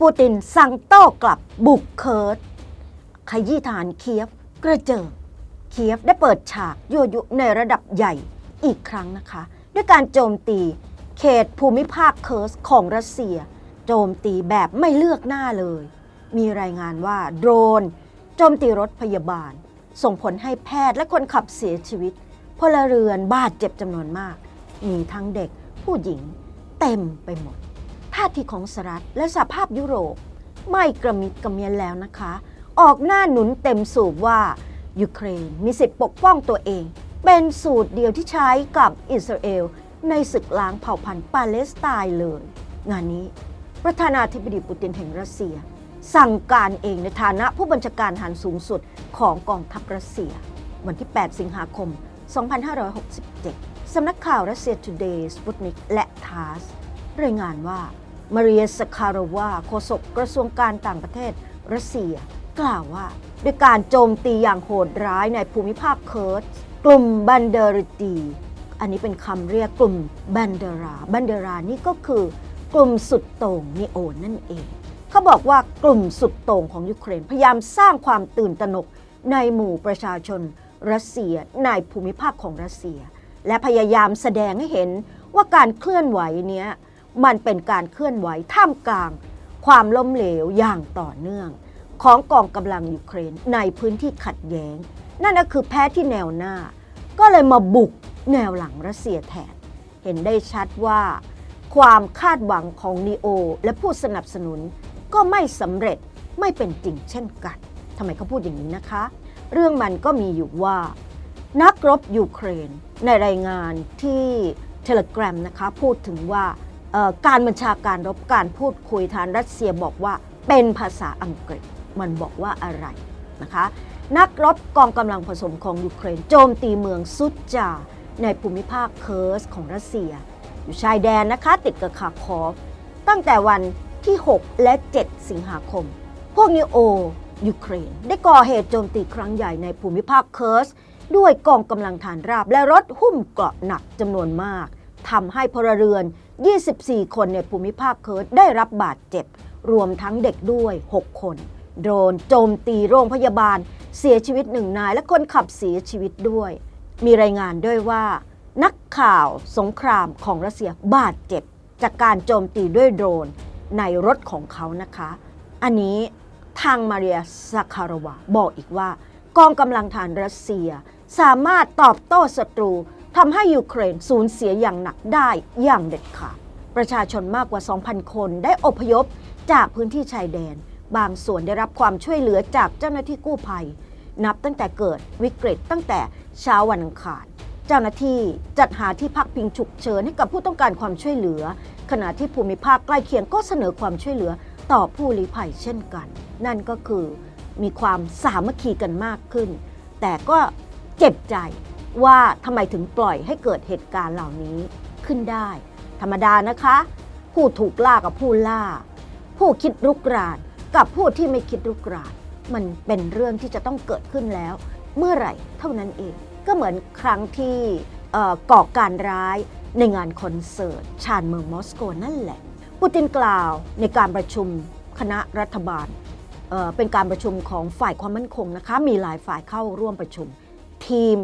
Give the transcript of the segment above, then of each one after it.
ปูตินสั่งโต้กลับบุกเคิร์ดขยี้ทหารเคียฟกระเจิงเคียฟได้เปิดฉากยั่วยุในระดับใหญ่อีกครั้งนะคะ ด้วยการโจมตีเขตภูมิภาคเคิร์สของรัสเซีย โจมตีแบบไม่เลือกหน้าเลย มีรายงานว่าโดรน โจมตีรถพยาบาล ส่งผลให้แพทย์และคนขับเสียชีวิตพลเรือนบาดเจ็บจำนวนมาก มีทั้งเด็กผู้หญิงเต็มไปหมด ท่าทีของสหรัฐและสหภาพยุโรป ไม่กระมิดกระเมียนแล้วนะคะ ออกหน้าหนุนเต็มสูบว่า ยูเครนมีสิทธิปกป้องตัวเอง เป็นสูตรเดียวที่ใช้กับอิสราเอล ในศึกล้างเผ่าพันธุ์ปาเลสไตน์เลย งานนี้ ประธานาธิบดีปูตินแห่งรัสเซีย สั่งการเองในฐานะผู้บัญชาการทหารสูงสุดของกองทัพรัสเซีย วันที่ 8 สิงหาคม 2567สำนักข่าวรัสเซีย Today สปุตนิกและทาสรายงานว่า มาเรียสคาราวาโฆษกกระทรวงการต่างประเทศรัสเซีย กล่าวว่า ด้วยการโจมตีอย่างโหดร้ายในภูมิภาคเคิร์ดกลุ่มบันเดอริตี อันนี้เป็นคำเรียกกลุ่มบันเดราบันเดรานี่ก็คือกลุ่มสุดโต่งนิโอนนั่นเอง เขาบอกว่ากลุ่มสุดโต่งของยูเครนพยายามสร้างความตื่นตระหนกในหมู่ประชาชนรัสเซียในภูมิภาคของรัสเซีย และพยายามแสดงให้เห็นว่าการเคลื่อนไหวเนี้ย มันเป็นการเคลื่อนไหวท่ามกลาง ความล้มเหลวอย่างต่อเนื่อง ของกองกำลังยูเครนในพื้นที่ขัดแย้ง นั่นก็คือแพ้ที่แนวหน้า ก็เลยมาบุกแนวหลังรัสเซียแทน เห็นได้ชัดว่า ความคาดหวังของนีโอ และผู้สนับสนุน ก็ไม่สำเร็จไม่เป็นจริงเช่นกันทำไมเขาพูดอย่างนี้นะคะ เรื่องมันก็มีอยู่ว่า นักรบยูเครนในรายงานที่ Telegram นะคะ พูดถึงว่า การบัญชาการรบการพูดคุยทางรัสเซียบอกว่าเป็นภาษาอังกฤษมันบอกว่าอะไรนะคะ นักรบกองกำลังผสมของยูเครนโจมตีเมืองซุดจา ในภูมิภาคเคิร์สของรัสเซีย อยู่ชายแดนนะคะติดกับคาคอฟ ตั้งแต่วันที่ 6 และ 7 สิงหาคม พวกนิโอยูเครน ได้ก่อเหตุโจมตีครั้งใหญ่ในภูมิภาคเคิร์ส ด้วยกองกำลังฐานราบและรถหุ้มเกราะหนักจำนวนมากทำให้พลเรือน 24 คนในภูมิภาคเคิร์สได้รับบาดเจ็บ รวมทั้งเด็กด้วย 6 คน โดรนโจมตีโรงพยาบาล เสียชีวิตหนึ่งนายและคนขับเสียชีวิตด้วย มีรายงานด้วยว่า นักข่าวสงครามของรัสเซียบาดเจ็บ จากการโจมตีด้วยโดรนในรถของเขานะคะ อันนี้ทางมาเรียซาคาราวาบอกอีกว่า กองกำลังฐานรัสเซีย สามารถตอบโต้ศัตรู ทำให้ยูเครนสูญเสียอย่างหนักได้อย่างเด็ดขาด ประชาชนมากกว่า 2,000 คนได้อพยพจากพื้นที่ชายแดน บางส่วนได้รับความช่วยเหลือจากเจ้าหน้าที่กู้ภัย นับตั้งแต่เกิดวิกฤตตั้งแต่เช้าวันอังคาร เจ้าหน้าที่จัดหาที่พักพิงฉุกเฉินให้กับผู้ต้องการความช่วยเหลือ ขณะที่ภูมิภาคใกล้เคียงก็เสนอความช่วยเหลือต่อผู้ลี้ภัยเช่นกัน นั่นก็คือมีความสามัคคีกันมากขึ้น แต่ก็เจ็บใจ ว่าทำไมถึงปล่อยให้เกิดเหตุการณ์เหล่านี้ขึ้นได้ ธรรมดานะคะ ผู้ถูกล่ากับผู้ล่า ผู้คิดรุกรานกับผู้ที่ไม่คิดรุกรานมันเป็นเรื่องที่จะต้องเกิดขึ้นแล้ว เมื่อไหร่เท่านั้นเอง ก็เหมือนครั้งที่เก่อการร้ายในงานคอนเสิร์ตชานเมืองมอสโกนั่นแหละปูตินกล่าวในการประชุมคณะรัฐบาลเเป็นการประชุมของฝ่ายความมั่นคงนะคะ มีหลายฝ่ายเข้าร่วมประชุม ทีม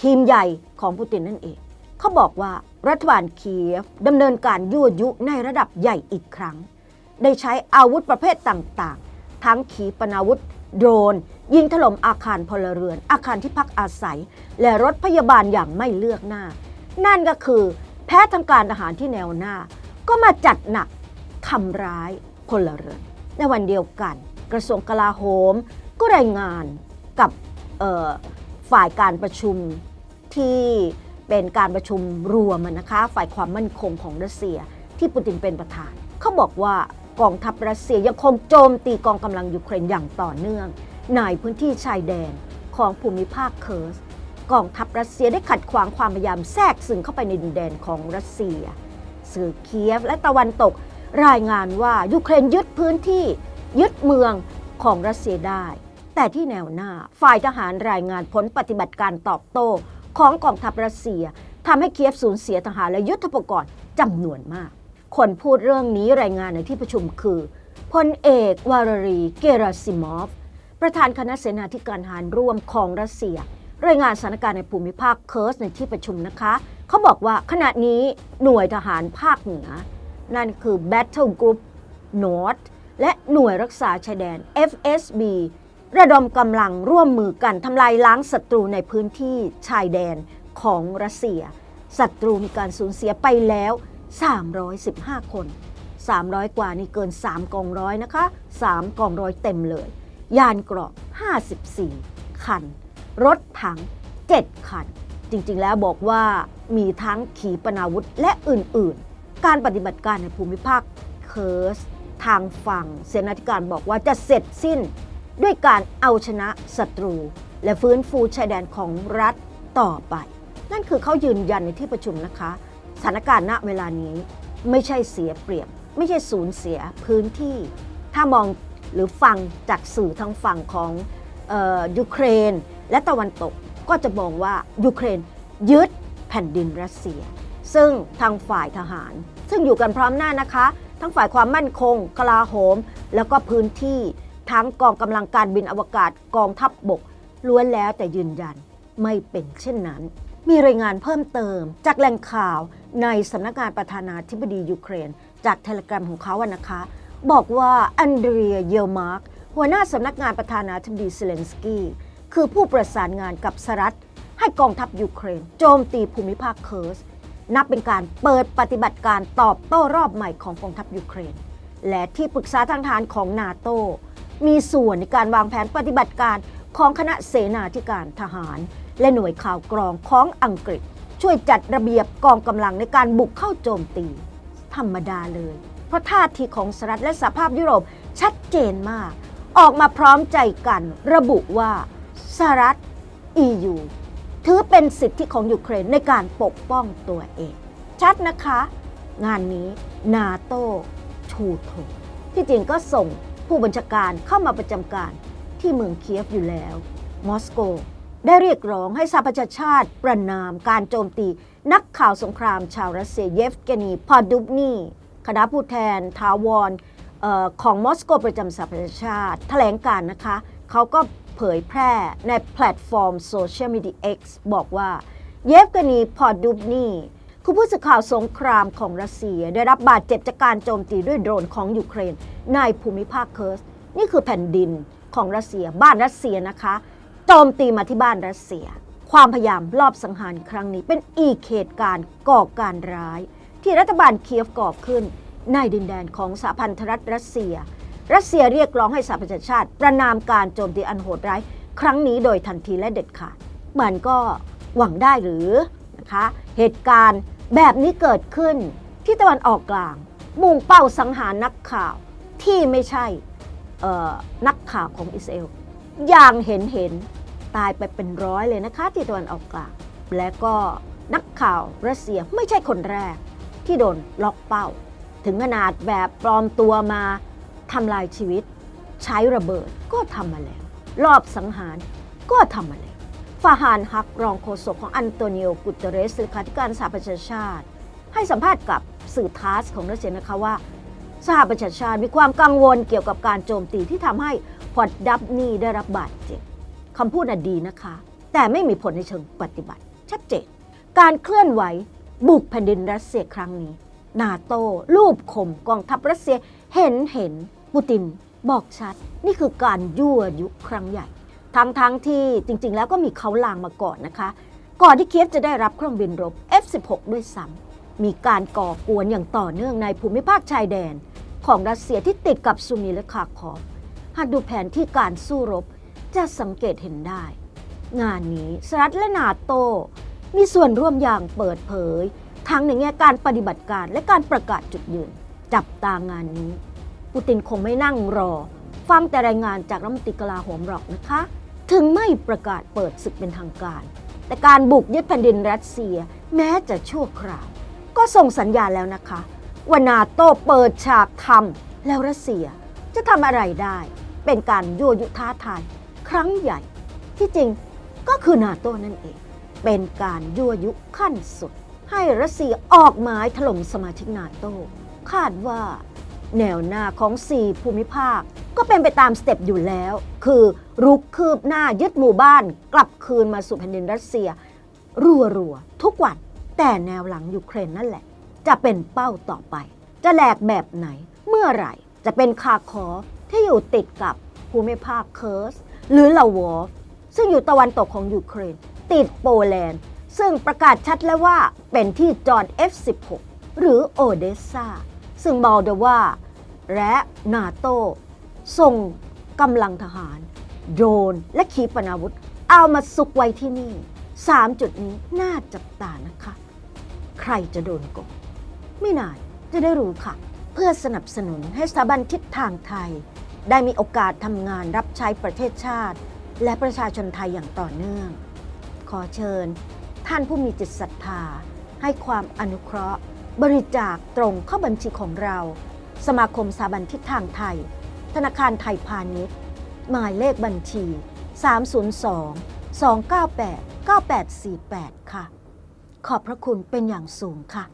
ทีมใหญ่ของปูตินนั่นเอง เขาบอกว่ารัฐบาลเคียฟดำเนินการยั่วยุในระดับใหญ่อีกครั้ง ได้ใช้อาวุธประเภทต่างๆ ทั้งขีปนาวุธ โดรน ยิงถล่มอาคารพลเรือน อาคารที่พักอาศัย และรถพยาบาลอย่างไม่เลือกหน้า นั่นก็คือแพทย์ทางการทหารที่แนวหน้า ก็มาจัดหนักทำร้ายพลเรือน ในวันเดียวกัน กระทรวงกลาโหมก็รายงานกับ ฝ่ายการประชุมที่เป็นการประชุมรวมนะคะฝ่ายความมั่นคงของรัสเซียที่ปูตินเป็นประธาน เขาบอกว่ากองทัพรัสเซียยังคงโจมตีกองกำลังยูเครนอย่างต่อเนื่อง ในพื้นที่ชายแดนของภูมิภาคเคิร์สกองทัพรัสเซียได้ขัดขวางความพยายามแทรกซึมเข้าไปในดินแดนของรัสเซีย สื่อเคียฟและตะวันตกรายงานว่ายูเครนยึดพื้นที่ยึดเมืองของรัสเซียได้ แต่ที่แนวหน้า ฝ่ายทหารรายงานผลปฏิบัติการตอบโต้ของกองทัพรัสเซียทำให้เคียฟสูญเสียทหารและยุทธปกรณ์จำนวนมาก คนพูดเรื่องนี้รายงานในที่ประชุมคือพลเอกวาลารีเกราซิมอฟ ประธานคณะเสนาธิการทหารร่วมของรัสเซีย รายงานสถานการณ์ในภูมิภาคเคิร์สในที่ประชุมนะคะ เขาบอกว่าขณะนี้หน่วยทหารภาคเหนือ นั่นคือ Battle Group North และหน่วยรักษาชายแดน FSB ระดมกำลังร่วมมือกันทำลายล้างศัตรูในพื้นที่ชายแดนของรัสเซียศัตรูมีการสูญเสียไปแล้ว 315 คน 300 กว่านี่เกิน 3 กองร้อยนะคะ 3 กองร้อยเต็มเลย ยานเกราะ 54 คัน รถถัง 7 คัน จริงๆ แล้วบอกว่ามีทั้งขีปนาวุธและอื่นๆ การปฏิบัติการในภูมิภาคเคิร์ส ทางฝั่งเสนาธิการบอกว่าจะเสร็จสิ้น ด้วยการเอาชนะศัตรู และฟื้นฟูชายแดนของรัฐต่อไป นั่นคือเขายืนยันในที่ประชุมนะคะสถานการณ์ณเวลานี้ไม่ใช่เสียเปรียบ ไม่ใช่สูญเสียพื้นที่ ถ้ามองหรือฟังจากสื่อทางฝั่งของออยูเครน และตะวันตกก็จะมองว่ายูเครนยึดแผ่นดินรัสเซีย ซึ่งทางฝ่ายทหาร ซึ่งอยู่กันพร้อมหน้านะคะ ทั้งฝ่ายความมั่นคง กลาโหม แล้วก็พื้นที่ ทั้งกองกำลังการบินอวกาศกองทัพบบก ล้วนแล้วแต่ยืนยันไม่เป็นเช่นนั้น มีรายงานเพิ่มเติม จากแหล่งข่าวในสำนักงานประธานาธิบดียูเครน จากเทเลกราฟของเขาอะนะคะ บอกว่าอันเดรียเยลมาร์กหัวหน้าสำนักงานประธานาธิบดีเซเลนสกี้คือผู้ประสานงานกับสหรัฐ ให้กองทัพยูเครน โจมตีภูมิภาคเคิร์สนับเป็นการเปิดปฏิบัติการตอบโต้รอบใหม่ของกองทัพยูเครน และที่ปรึกษาทางทหารของนาโต มีส่วนในการวางแผนปฏิบัติการของคณะเสนาธิการทหาร และหน่วยข่าวกรองของอังกฤษ ช่วยจัดระเบียบกองกำลังในการบุกเข้าโจมตี ธรรมดาเลย เพราะท่าทีของสหรัฐและสหภาพยุโรปชัดเจนมาก ออกมาพร้อมใจกัน ระบุว่าสหรัฐ EU ถือเป็นสิทธิของยูเครนในการปกป้องตัวเอง ชัดนะคะ งานนี้นาโตชูธงที่จริงก็ส่ง ผู้บัญชาการเข้ามาประจำการที่เมืองเคียฟอยู่แล้ว มอสโก ได้เรียกร้องให้สหประชาชาติประนามการโจมตีนักข่าวสงครามชาวรัสเซียเยฟเกนีพอดุบนีคณะผู้แทนทาวรเออของมอสโกประจำสหประชาชาติ แถลงการนะคะ เขาก็เผยแพร่ในแพลตฟอร์มโซเชียลมีเดีย X บอกว่า เยฟเกนีพอดูบนี คือผู้สื่อข่าวสงครามของรัสเซียได้รับบาดเจ็บจากการโจมตีด้วยโดรนของยูเครน ในภูมิภาคเคิร์ส นี่คือแผ่นดินของรัสเซีย บ้านรัสเซียนะคะ โจมตีมาที่บ้านรัสเซีย ความพยายามลอบสังหารครั้งนี้เป็นอีกเหตุการณ์ก่อการร้าย ที่รัฐบาลเคียฟก่อขึ้น ในดินแดนของสหพันธรัฐรัสเซีย รัสเซียเรียกร้องให้สหประชาชาติประนามการโจมตีอันโหดร้าย ครั้งนี้โดยทันทีและเด็ดขาดมันก็หวังได้หรือนะคะ เหตุการณ์ แบบนี้เกิดขึ้นที่ตะวันออกกลาง มุ่งเป้าสังหารนักข่าวที่ไม่ใช่นักข่าวของอิสราเอลอย่างเห็นเห็นตายไปเป็นร้อยเลยนะคะที่ตะวันออกกลาง และก็นักข่าวรัสเซียไม่ใช่คนแรก ที่โดนล็อกเป้า ถึงขนาดแบบปลอมตัวมาทำลายชีวิต ใช้ระเบิดก็ทำมาแล้ว รอบสังหารก็ทำมาแล้ว ฟาฮานฮักรองโฆษกของอันโตนิโอกุตเตเรสเลขาธิการสหประชาชาติ ให้สัมภาษณ์กับสื่อทาสของรัสเซียนะคะว่า สหประชาชาติมีความกังวลเกี่ยวกับการโจมตีที่ทำให้พอร์ตดับนีได้รับบาดเจ็บคำพูดน่ะดีนะคะ แต่ไม่มีผลในเชิงปฏิบัติ ชัดเจนการเคลื่อนไหวบุกแผ่นดินรัสเซียครั้งนี้ นาโต้รูปข่มกองทัพรัสเซียเห็นเห็นปูตินบอกชัด นี่คือการยั่วยุครั้งใหญ่ ทั้งทั้งที่จริง ๆ แล้วก็มีเขาลางมาก่อนนะคะ ก่อนที่เคียฟจะได้รับเครื่องบินรบ F-16 ด้วยซ้ำมีการก่อกวนอย่างต่อเนื่องในภูมิภาคชายแดน ของรัสเซียที่ติดกับซูมีและคาคอฟหากดูแผนที่การสู้รบจะสังเกตเห็นได้ งานนี้สหรัฐและนาโต มีส่วนร่วมอย่างเปิดเผย ทั้งในแง่การปฏิบัติการและการประกาศจุดยืน จับตางานนี้ ปูตินคงไม่นั่งรอ ฟังแต่รายงานจากรัฐมนตรีกลาโหมหรอกนะคะ ถึงไม่ประกาศเปิดศึกเป็นทางการ แต่การบุกยึดแผ่นดินรัสเซียแม้จะชั่วคราว ก็ส่งสัญญาณแล้วนะคะ ว่านาโต้เปิดฉากทำแล้วรัสเซียจะทำอะไรได้ เป็นการยั่วยุท้าทายครั้งใหญ่ ที่จริงก็คือนาโต้นั่นเอง เป็นการยั่วยุขั้นสุด ให้รัสเซียออกหมายถล่มสมาชิกนาโต้คาดว่า แนวหน้าของ 4 ภูมิภาค ก็เป็นไปตามสเต็ปอยู่แล้ว คือ รุกคืบหน้ายึดหมู่บ้าน กลับคืนมาสู่แผ่นดินรัสเซีย รัวๆ ทุกวัน แต่แนวหลังยูเครนนั่นแหละ จะเป็นเป้าต่อไป จะแหลกแบบไหน เมื่อไหร่ จะเป็นคาคอฟที่อยู่ติดกับภูมิภาคเคิร์ส หรือลาวอฟ ซึ่งอยู่ตะวันตกของยูเครน ติดโปแลนด์ ซึ่งประกาศชัดแล้วว่าเป็นที่จอห์น F16 หรือโอเดสซาซึ่งมอลโดวาและนาโตส่งกำลังทหาร โดรนและขีปนาวุธ เอามาซุกไว้ที่นี่3จุดนี้น่าจับตานะคะ ใครจะโดนกบไม่นานจะได้รู้ค่ะ เพื่อสนับสนุนให้สถาบันทิศทางไทย ได้มีโอกาสทำงานรับใช้ประเทศชาติ และประชาชนไทยอย่างต่อเนื่อง ขอเชิญ ท่านผู้มีจิตศรัทธา ให้ความอนุเคราะห์ บริจาคตรงเข้าบัญชีของเรา สมาคมสถาบันทิศทางไทย ธนาคารไทยพาณิชย์ หมายเลขบัญชี 302 298 9848 ค่ะ ขอบพระคุณเป็นอย่างสูงค่ะ